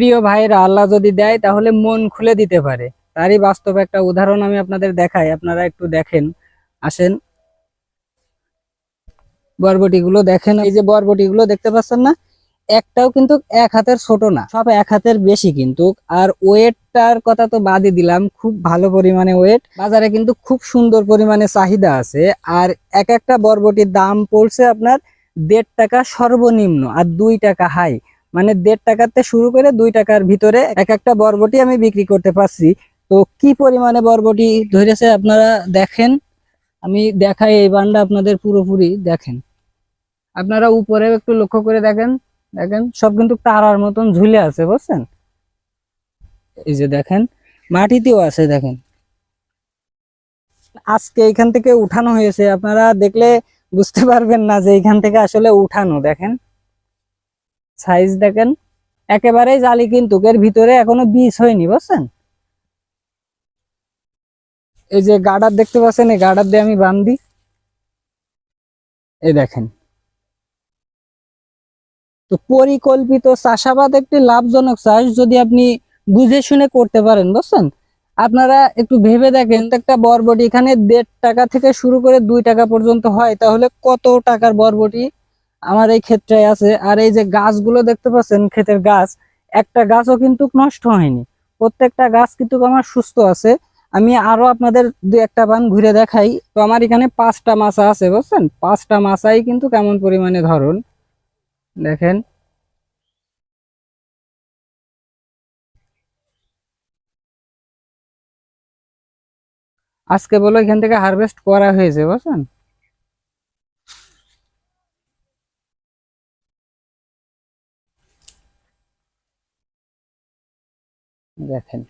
প্রিয় ভাইরা আল্লাহ যদি দেয় তাহলে মন খুলে দিতে পারে। তারই বাস্তব একটা উদাহরণ আমি আপনাদের দেখাই, আপনারা একটু দেখেন। আসেন। বরবটিগুলো দেখেন। এই যে বরবটিগুলো দেখতে পাচ্ছেন না? একটাও কিন্তু এক হাতের ছোট না, সব এক হাতের বেশি কিন্তু। আর ওয়েটটার কথা তো বাদই দিলাম, খুব ভালো পরিমাণে ওয়েট। বাজারে কিন্তু খুব সুন্দর পরিমাণে চাহিদা আছে। আর এক একটা বরবটির দাম পড়ছে আপনার দেড় টাকা সর্বনিম্ন, আর দুই টাকা হাই। মানে দেড় টাকাতে শুরু করে দুই টাকার ভিতরে এক একটা বরবটি আমি বিক্রি করতে পারছি। তো কি পরিমাণে বরবটি ধরেছে আপনারা দেখেন। আমি দেখাই এই বান্ডা আপনাদের পুরোপুরি, দেখেন। আপনারা উপরেও একটু লক্ষ্য করে দেখেন। দেখেন, সব কিন্তু তারার মতন ঝুলে আছে, বুঝছেন? এই যে দেখেন, মাটিতেও আছে, দেখেন। আজকে এখান থেকে উঠানো হয়েছে। আপনারা দেখলে বুঝতে পারবেন না যে এখান থেকে আসলে উঠানো, দেখেন। সাইজ দেখেন, একেবারেই জালি কিন্তু, এর ভিতরে এখনও বীজ হয়নি, বুঝছেন? এই যে গার্ডার দেখতে পাচ্ছেন, এই গার্ডার দিয়ে আমি বান্ধি এই দেখেন। তো পরিকল্পিত চাষাবাদ একটি লাভজনক চাষ যদি আপনি বুঝে শুনে করতে পারেন, বুঝছেন? আপনারা একটু ভেবে দেখেন একটা বরবটি এখানে দেড় টাকা থেকে শুরু করে দুই টাকা পর্যন্ত হয়, তাহলে কত টাকার বরবটি? আমার এই ক্ষেত্রে আছে। আর এই যে গাছগুলো দেখতে পাচ্ছেন, ক্ষেতের গাছ, একটা গাছও কিন্তু নষ্ট হয়নি। প্রত্যেকটা গাছ কিন্তু আমার সুস্থ আছে। আমি আরও আপনাদের দু একটা বান ঘুরে দেখাই। তো আমার এখানে পাঁচটা মাছা আছে, বুঝছেন? পাঁচটা মাছাই কিন্তু কেমন পরিমাণে ধরুন। দেখেন। আজকে বলো এখান থেকে হারভেস্ট করা হয়েছে, বুঝছেন? দেখেন।